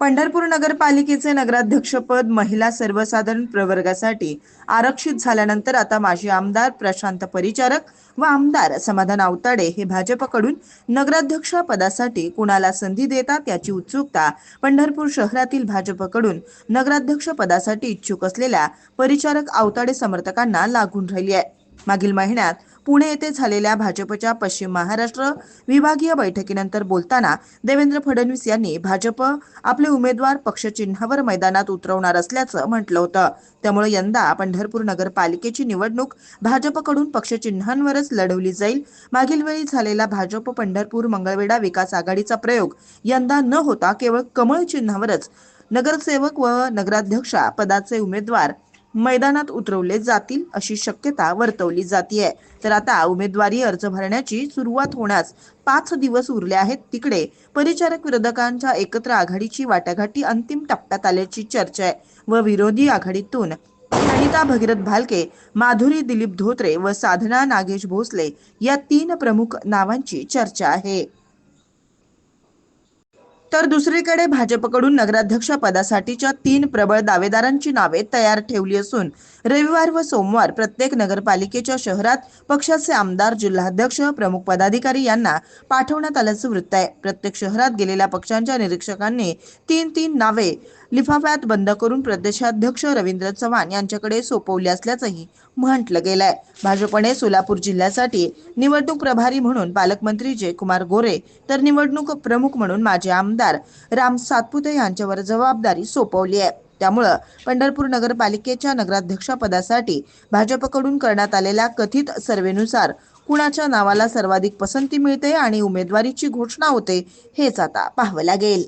पंढरपूर नगरपालिकेचे नगराध्यक्षपद महिला सर्वसाधारण प्रवर्गासाठी आरक्षित झाल्यानंतर आता माजी आमदार प्रशांत परिचारक व आमदार समाधान आवताडे हे भाजपकडून नगराध्यक्ष पदासाठी कुणाला संधी देतात याची उत्सुकता पंढरपूर शहरातील भाजपकडून नगराध्यक्ष पदासाठी इच्छुक असलेल्या परिचारक आवताडे समर्थकांना लागून राहिली आहे. मागील महिन्यात पुणे येथे झालेल्या भाजपच्या पश्चिम महाराष्ट्र विभागीय बैठकीनंतर बोलताना देवेंद्र फडणवीस यांनी भाजप आपले उमेदवार पक्षचिन्हावर मैदानात उतरवणार असल्याचं म्हटलं होतं. त्यामुळे यंदा पंढरपूर नगरपालिकेची निवडणूक भाजपकडून पक्षचिन्हांवरच लढवली जाईल. मागील वेळी झालेला भाजप पंढरपूर मंगळवेढा विकास आघाडीचा प्रयोग यंदा न होता केवळ कमळ चिन्हावरच नगरसेवक व नगराध्यक्षा पदाचे उमेदवार मैदानात उतरवले जातील अशी शक्यता वर्तवली जातीये. तर आता उमेदवारी अर्ज भरण्याची सुरुवात होण्यास पाच दिवस उरले आहेत तिकडे. परिचारक विरोधकांच्या एकत्र आघाडीची वाटाघाटी अंतिम टप्प्यात आल्याची चर्चा आहे. व विरोधी आघाडीतून अनिता भगीरथ भालके माधुरी दिलीप धोत्रे व साधना नागेश भोसले या तीन प्रमुख नावांची चर्चा आहे. तर दुसरीकडे भाजपकडून नगराध्यक्ष पदासाठीच्या तीन प्रबळ दावेदारांची नावे तयार ठेवली असून रविवार व सोमवार प्रत्येक नगरपालिकेच्या शहरात पक्षाचे आमदार जिल्हाध्यक्ष प्रमुख पदाधिकारी यांना पाठवण्यात आल्याचं वृत्त आहे. प्रत्येक शहरात गेलेल्या पक्षांच्या निरीक्षकांनी तीन तीन नावे लिफाफ्यात बंद करून प्रदेशाध्यक्ष रवींद्र चव्हाण यांच्याकडे सोपवली असल्याचंही म्हटलं गेलंय. भाजपने सोलापूर जिल्ह्यासाठी निवडणूक प्रभारी म्हणून पालकमंत्री जयकुमार गोरे तर निवडणूक प्रमुख म्हणून माजी आमदार राम सातपुते यांच्यावर जबाबदारी सोपवली आहे. त्यामुळं पंढरपूर नगरपालिकेच्या नगराध्यक्षपदासाठी भाजपकडून करण्यात आलेल्या कथित सर्वेनुसार कुणाच्या नावाला सर्वाधिक पसंती मिळते आणि उमेदवारीची घोषणा होते हेच आता पाहावं लागेल.